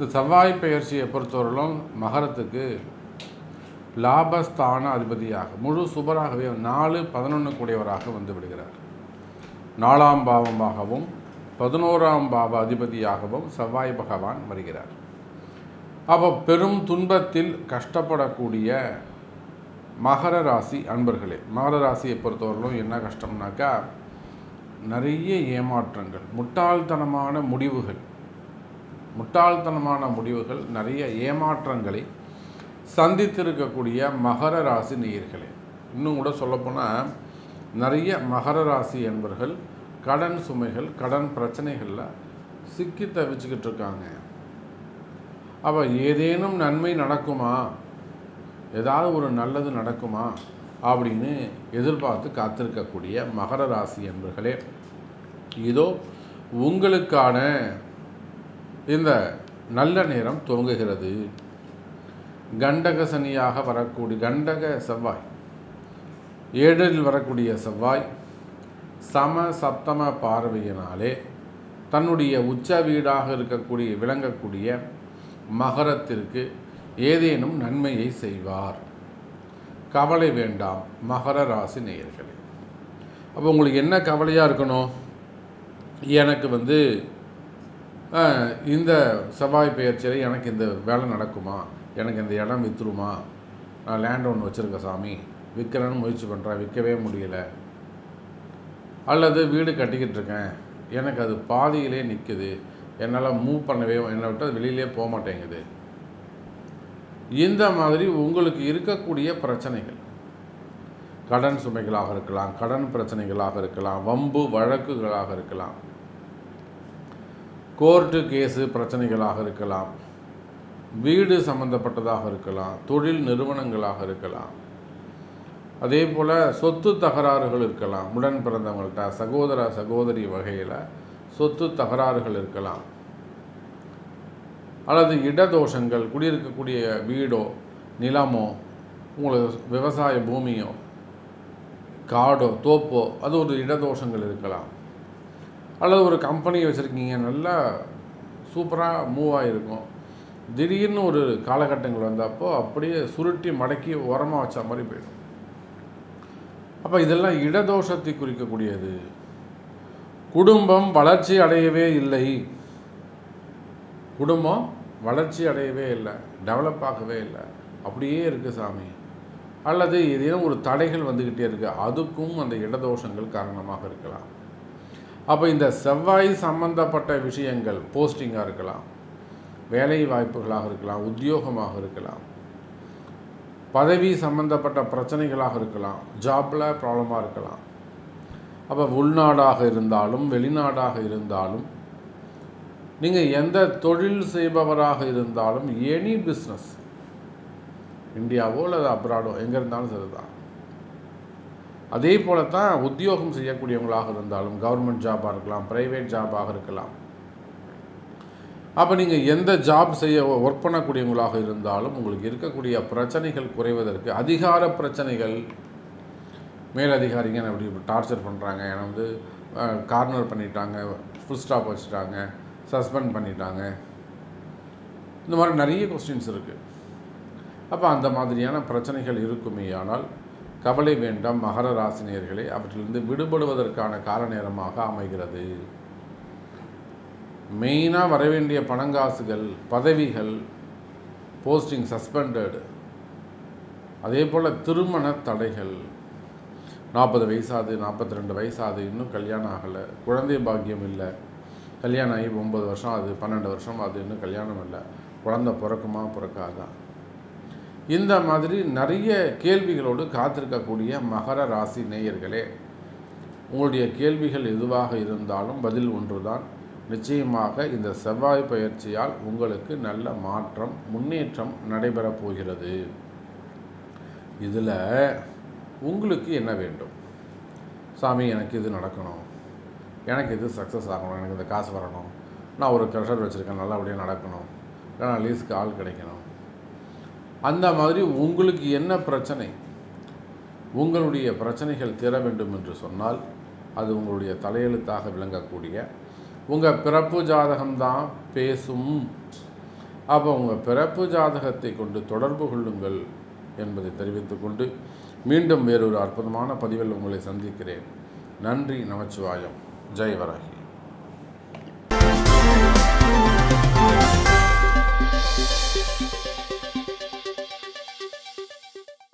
இந்த செவ்வாய் பெயர்ச்சியை பொறுத்தவரையிலும் மகரத்துக்கு லாபஸ்தான அதிபதியாக முழு சுபராகவே நாலு பதினொன்று கூடியவராக வந்து விடுகிறார். நாலாம் பாவமாகவும் பதினோராம் பாவ அதிபதியாகவும் செவ்வாய் பகவான் வருகிறார். அப்போ பெரும் துன்பத்தில் கஷ்டப்படக்கூடிய மகர ராசி அன்பர்களே மகர ராசியை பொறுத்தவரையிலும் என்ன கஷ்டம்னாக்கா நிறைய ஏமாற்றங்கள் முட்டாள்தனமான முடிவுகள் முட்டாள்தனமான முடிவுகள் நிறைய ஏமாற்றங்களை சந்தித்திருக்கக்கூடிய மகர ராசி நேயர்களே. இன்னும் கூட சொல்லப்போனால் நிறைய மகர ராசி என்பர்கள் கடன் சுமைகள் கடன் பிரச்சனைகளில் சிக்கி தவிச்சுக்கிட்டு இருக்காங்க. அப்போ ஏதேனும் நன்மை நடக்குமா? ஏதாவது ஒரு நல்லது நடக்குமா? அப்படின்னு எதிர்பார்த்து காத்திருக்கக்கூடிய மகர ராசி என்பர்களே இதோ உங்களுக்கான இந்த நல்ல நேரம் துவங்குகிறது. கண்டக சனியாக வரக்கூடிய கண்டக செவ்வாய். ஏழில் வரக்கூடிய செவ்வாய் சம சப்தம பார்வையினாலே தன்னுடைய உச்ச வீடாக இருக்கக்கூடிய விளங்கக்கூடிய மகரத்திற்கு ஏதேனும் நன்மையை செய்வார். கவலை வேண்டாம் மகர ராசி நேயர்களே. அப்போ உங்களுக்கு என்ன கவலையாக இருக்கணும்? எனக்கு வந்து இந்த செவ்வாய் பெயர்ச்சியில் எனக்கு இந்த வேலை நடக்குமா? எனக்கு இந்த இடம் விற்றுருமா நான் லேண்ட் ஒன்று வச்சுருக்கேன் சாமி. விற்கிறேன்னு முயற்சி பண்ணுறேன் விற்கவே முடியலை. அல்லது வீடு கட்டிக்கிட்டு இருக்கேன். எனக்கு அது பாதியிலே நிற்குது என்னால் மூவ் பண்ணவே என்னை விட்டு அது வெளியிலே போக மாட்டேங்குது. இந்த மாதிரி உங்களுக்கு இருக்கக்கூடிய பிரச்சனைகள். கடன் சுமைகளாக இருக்கலாம் கடன் பிரச்சனைகளாக இருக்கலாம் வம்பு வழக்குகளாக இருக்கலாம். கோர்ட்டு கேஸு பிரச்சனைகளாக இருக்கலாம் வீடு சம்பந்தப்பட்டதாக இருக்கலாம் தொழில் நிறுவனங்களாக இருக்கலாம். அதே போல் சொத்து தகராறுகள் இருக்கலாம் உடன் பிறந்தவங்கள்ட்ட சகோதர சகோதரி வகையில் சொத்து தகராறுகள் இருக்கலாம். அல்லது இடதோஷங்கள் குடியிருக்கக்கூடிய வீடோ நிலமோ உங்களுக்கு விவசாய பூமியோ காடோ தோப்போ அது ஒரு இடதோஷங்கள் இருக்கலாம். அல்லது ஒரு கம்பெனி வச்சுருக்கீங்க நல்லா சூப்பராக மூவ் ஆகிருக்கும் திடீர்னு ஒரு காலகட்டங்கள் வந்தப்போ அப்படியே சுருட்டி மடக்கி உரமாக வச்ச மாதிரி போயிடும். அப்போ இதெல்லாம் இடதோஷத்தை குறிக்கக்கூடியது. குடும்பம் வளர்ச்சி அடையவே இல்லை. குடும்பம் வளர்ச்சி அடையவே இல்லை. டெவலப் ஆகவே இல்லை. அப்படியே இருக்குது சாமி. அல்லது ஏதேனும் ஒரு தடைகள் வந்துக்கிட்டே இருக்குது அதுக்கும் அந்த இடதோஷங்கள் காரணமாக இருக்கலாம். அப்போ இந்த செவ்வாய் சம்பந்தப்பட்ட விஷயங்கள் போஸ்டிங்காக இருக்கலாம் வேலை வாய்ப்புகளாக இருக்கலாம் உத்தியோகமாக இருக்கலாம் பதவி சம்பந்தப்பட்ட பிரச்சனைகளாக இருக்கலாம் ஜாப்பில் ப்ராப்ளமாக இருக்கலாம். அப்போ உள்நாடாக இருந்தாலும் வெளிநாடாக இருந்தாலும் நீங்கள் எந்த தொழில் செய்பவராக இருந்தாலும் எனி பிஸ்னஸ் இந்தியாவோ அல்லது அப்ராடோ எங்கே இருந்தாலும் சரிதான். அதே போல தான் உத்தியோகம் செய்யக்கூடியவங்களாக இருந்தாலும் கவர்மெண்ட் ஜாபாக இருக்கலாம் ப்ரைவேட் ஜாபாக இருக்கலாம். அப்போ நீங்கள் எந்த ஜாப் செய்ய ஒர்க் பண்ணக்கூடியவங்களாக இருந்தாலும் உங்களுக்கு இருக்கக்கூடிய பிரச்சனைகள் குறைவதற்கு அதிகார பிரச்சனைகள் மேலதிகாரிங்க அப்படி டார்ச்சர் பண்ணுறாங்க என்னை வந்து கார்னர் பண்ணிட்டாங்க ஃபுல் ஸ்டாப் வச்சுட்டாங்க சஸ்பெண்ட் பண்ணிட்டாங்க. இந்த மாதிரி நிறைய கொஸ்டின்ஸ் இருக்குது அப்போ அந்த மாதிரியான பிரச்சனைகள் இருக்குமே ஆனால் கவலை வேண்டாம் மகர ராசினியர்களே அவற்றிலிருந்து விடுபடுவதற்கான கால நேரமாக அமைகிறது மெயினாக வரவேண்டிய பணங்காசுகள் பதவிகள் போஸ்டிங் சஸ்பெண்டட் அதே போல் திருமண தடைகள். நாற்பது வயசாது நாற்பத்தி ரெண்டு வயசாது இன்னும் கல்யாணம் ஆகலை குழந்தை பாக்கியம் இல்லை. கல்யாணம் ஆகி ஒம்பது வருஷம் ஆகுது பன்னெண்டு வருஷம் அது இன்னும் கல்யாணம் இல்லை. குழந்தை பிறக்குமா பிறக்காதான் இந்த மாதிரி நிறைய கேள்விகளோடு காத்திருக்கக்கூடிய மகர ராசி நேயர்களே உங்களுடைய கேள்விகள் எதுவாக இருந்தாலும் பதில் ஒன்றுதான். நிச்சயமாக இந்த செவ்வாய் பயிற்சியால் உங்களுக்கு நல்ல மாற்றம் முன்னேற்றம் நடைபெறப் போகிறது. இதில் உங்களுக்கு என்ன வேண்டும்? சாமி எனக்கு இது நடக்கணும். எனக்கு இது சக்ஸஸ் ஆகணும். எனக்கு இந்த காசு வரணும். நான் ஒரு க்ரெஷர் வச்சுருக்கேன். நல்லபடியாக நடக்கணும். இல்லைனா லீஸுக்கு ஆள் கிடைக்கணும். அந்த மாதிரி உங்களுக்கு என்ன பிரச்சனை? உங்களுடைய பிரச்சனைகள் தீர வேண்டும் என்று சொன்னால் அது உங்களுடைய தலையெழுத்தாக விளங்கக்கூடிய உங்கள் பிறப்பு ஜாதகம்தான் பேசும். அப்போ உங்கள் பிறப்பு ஜாதகத்தை கொண்டு தொடர்பு கொள்ளுங்கள் என்பதை தெரிவித்துக்கொண்டு மீண்டும் வேறொரு அற்புதமான பதிவில் உங்களை சந்திக்கிறேன். நன்றி நமச்சிவாயம். ஜெயவராகி Thank